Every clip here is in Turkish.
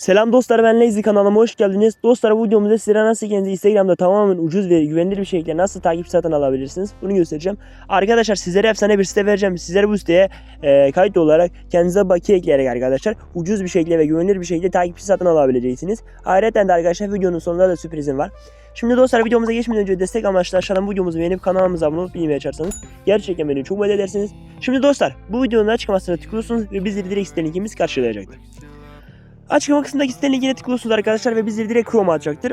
Selam dostlar ben Lazy kanalıma hoş geldiniz. Dostlar bu videomuzda sizlere nasıl kendinizi Instagram'da tamamen ucuz ve güvenilir bir şekilde nasıl takip satın alabilirsiniz bunu göstereceğim. Arkadaşlar sizlere efsane bir site vereceğim. Sizlere bu siteye e, kayıt olarak kendinize bakiye ekleyerek arkadaşlar ucuz bir şekilde ve güvenilir bir şekilde takipçi satın alabileceksiniz. Ayrıca de arkadaşlar videonun sonunda da sürprizim var. Şimdi dostlar videomuza geçmeden önce destek amaçlı aşağıdan videomuzu beğenip kanalımıza abone olup bilmeyi açarsanız gerçekten beni çok mutlu edersiniz. Şimdi dostlar bu videonun açıklamasına tıklıyorsunuz ve bizleri direkt sitenin linkimiz karşılayacaktır. Açıklama kısmındaki sitenin linkine tıklıyorsunuz arkadaşlar ve bizleri direkt Chrome atacaktır.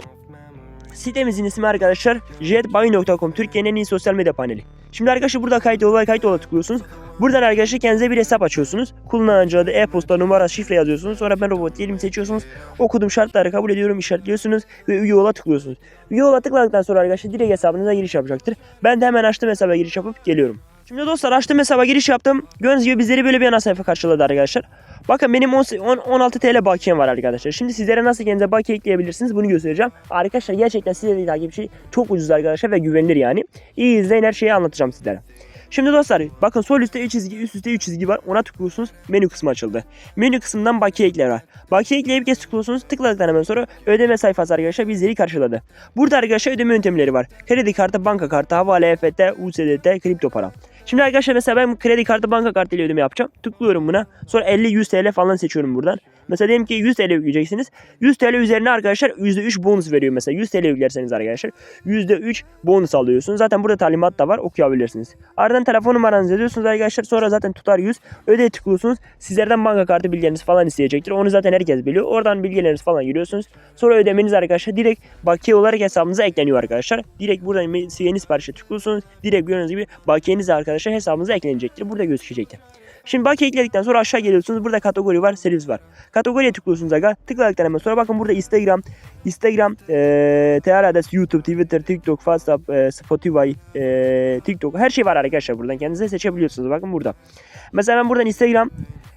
Sitemizin ismi arkadaşlar jetbuy.com Türkiye'nin en iyi sosyal medya paneli. Şimdi arkadaşlar burada kayıt olay kayıt ola tıklıyorsunuz. Buradan arkadaşlar kendinize bir hesap açıyorsunuz. Kullanıcı adı, e-posta, numara, şifre yazıyorsunuz. Sonra ben robot diyelim seçiyorsunuz. Okuduğum şartları kabul ediyorum işaretliyorsunuz ve üye ola tıklıyorsunuz. Üye ola tıkladıktan sonra arkadaşlar direkt hesabınıza giriş yapacaktır. Ben de hemen açtım hesaba giriş yapıp geliyorum. Şimdi dostlar açtım hesaba giriş yaptım. Gördüğünüz gibi bizleri böyle bir ana sayfa karşıladı arkadaşlar. Bakın benim 10 10 16 TL bakiyem var arkadaşlar. Şimdi sizlere nasıl kendinize bakiye ekleyebilirsiniz bunu göstereceğim. Arkadaşlar gerçekten size de takipçi çok ucuz arkadaşlar ve güvenilir yani. İyi izleyin her şeyi anlatacağım sizlere. Şimdi dostlar bakın sol üstte 3 çizgi üst üstte 3 çizgi var. Ona tıklıyorsunuz menü kısmı açıldı. Menü kısmından bakiye ekle var. Bakiye ekleyip kez tıklıyorsunuz. Tıkladıktan hemen sonra ödeme sayfası arkadaşlar bizleri karşıladı. Burada arkadaşlar ödeme yöntemleri var. Kredi kartı, banka kartı, havale, EFT, USDT, kripto para. Şimdi arkadaşlar mesela ben kredi kartı banka kartı ile ödeme yapacağım. Tıklıyorum buna. Sonra 50-100 TL falan seçiyorum buradan. Mesela diyelim ki 100 TL yükleyeceksiniz. 100 TL üzerine arkadaşlar %3 bonus veriyor mesela. 100 TL yüklerseniz arkadaşlar %3 bonus alıyorsunuz. Zaten burada talimat da var okuyabilirsiniz. Ardından telefon numaranızı yazıyorsunuz arkadaşlar. Sonra zaten tutar 100. Ödeye tıklıyorsunuz. Sizlerden banka kartı bilgileriniz falan isteyecektir. Onu zaten herkes biliyor. Oradan bilgileriniz falan giriyorsunuz. Sonra ödemeniz arkadaşlar direkt bakiye olarak hesabınıza ekleniyor arkadaşlar. Direkt buradan yeni siparişe tıklıyorsunuz. Direkt gördüğünüz gibi bakiyeniz arkadaşlar hesabınıza eklenecektir. Burada gözükecektir. Şimdi bakiye ekledikten sonra aşağı geliyorsunuz. Burada kategori var, servis var. Kategoriye tıklıyorsunuz aga. Tıkladıktan hemen sonra bakın burada Instagram, Instagram, eee TR adresi, YouTube, Twitter, TikTok, WhatsApp, eee, Spotify, eee, TikTok her şey var arkadaşlar buradan. Kendinize seçebiliyorsunuz. Bakın burada. Mesela ben buradan Instagram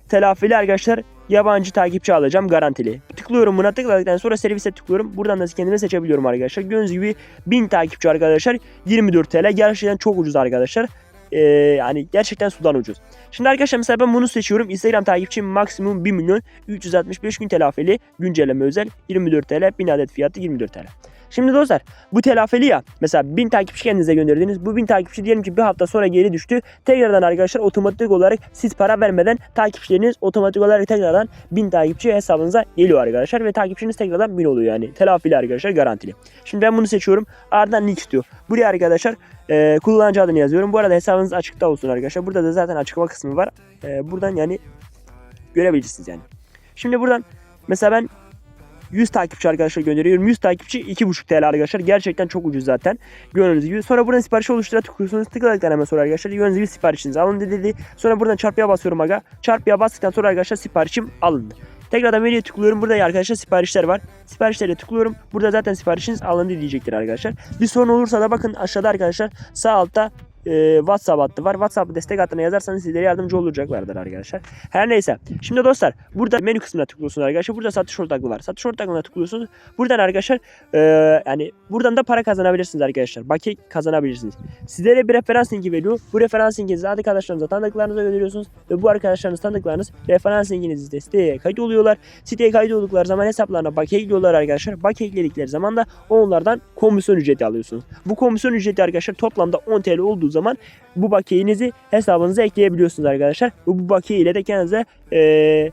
telafili arkadaşlar yabancı takipçi alacağım garantili. Tıklıyorum buna tıkladıktan sonra servise tıklıyorum. Buradan da kendime seçebiliyorum arkadaşlar. Gördüğünüz gibi 1000 takipçi arkadaşlar 24 TL. Gerçekten çok ucuz arkadaşlar. Ee, yani gerçekten sudan ucuz. Şimdi arkadaşlar mesela ben bunu seçiyorum. Instagram takipçim maksimum 1 milyon 365 gün telafeli güncelleme özel 24 TL 1000 adet fiyatı 24 TL. Şimdi dostlar bu telafeli ya mesela 1000 takipçi kendinize gönderdiniz. Bu 1000 takipçi diyelim ki bir hafta sonra geri düştü. Tekrardan arkadaşlar otomatik olarak siz para vermeden takipçileriniz otomatik olarak tekrardan 1000 takipçi hesabınıza geliyor arkadaşlar. Ve takipçiniz tekrardan 1000 oluyor yani. Telafili arkadaşlar garantili. Şimdi ben bunu seçiyorum. Ardından link istiyor. Buraya arkadaşlar e, kullanıcı adını yazıyorum. Bu arada hesabınız açıkta olsun arkadaşlar. Burada da zaten açıklama kısmı var. E, buradan yani görebilirsiniz yani. Şimdi buradan mesela ben 100 takipçi arkadaşlar gönderiyorum. 100 takipçi 2,5 TL arkadaşlar. Gerçekten çok ucuz zaten. Gördüğünüz gibi. Sonra buradan sipariş oluştura tıklıyorsunuz. Tıkladıktan hemen sonra arkadaşlar gördüğünüz gibi siparişinizi alın dedi. Sonra buradan çarpıya basıyorum aga. Çarpıya bastıktan sonra arkadaşlar siparişim alındı. Tekrardan menüye tıklıyorum. Burada arkadaşlar siparişler var. Siparişlere tıklıyorum. Burada zaten siparişiniz alındı diyecektir arkadaşlar. Bir sorun olursa da bakın aşağıda arkadaşlar sağ altta e, WhatsApp hattı var. WhatsApp destek hattına yazarsanız sizlere yardımcı olacaklardır arkadaşlar. Her neyse. Şimdi dostlar burada menü kısmına tıklıyorsunuz arkadaşlar. Burada satış ortaklığı var. Satış ortaklığına tıklıyorsunuz. Buradan arkadaşlar e, yani buradan da para kazanabilirsiniz arkadaşlar. Bakiye kazanabilirsiniz. Sizlere bir referans linki veriyor. Bu referans linkinizi arkadaşlarınıza tanıdıklarınıza gönderiyorsunuz. Ve bu arkadaşlarınız tanıdıklarınız referans linkinizi de siteye kayıt oluyorlar. Siteye kayıt oldukları zaman hesaplarına bakiye ekliyorlar arkadaşlar. Bakiye ekledikleri zaman da onlardan komisyon ücreti alıyorsunuz. Bu komisyon ücreti arkadaşlar toplamda 10 TL olduğu zaman bu bakiyenizi hesabınıza ekleyebiliyorsunuz arkadaşlar. Ve bu bakiye ile de kendinize eee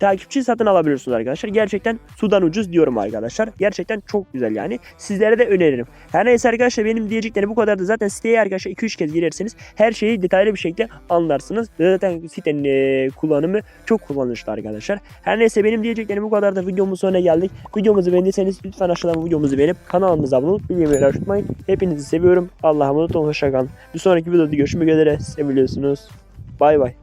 takipçi satın alabiliyorsunuz arkadaşlar. Gerçekten sudan ucuz diyorum arkadaşlar. Gerçekten çok güzel yani. Sizlere de öneririm. Her neyse arkadaşlar benim diyeceklerim bu kadardı. Zaten siteye arkadaşlar 2-3 kez girerseniz her şeyi detaylı bir şekilde anlarsınız. Zaten sitenin e, kullanımı çok kullanışlı arkadaşlar. Her neyse benim diyeceklerim bu kadardı. Videomuzun sonuna geldik. Videomuzu beğendiyseniz lütfen aşağıdan videomuzu beğenip kanalımıza abone olup bildirimleri açmayın. Hepinizi seviyorum. Allah'a emanet olun. Hoşçakalın. Bir sonraki videoda görüşmek üzere. Seviliyorsunuz. Bay bay.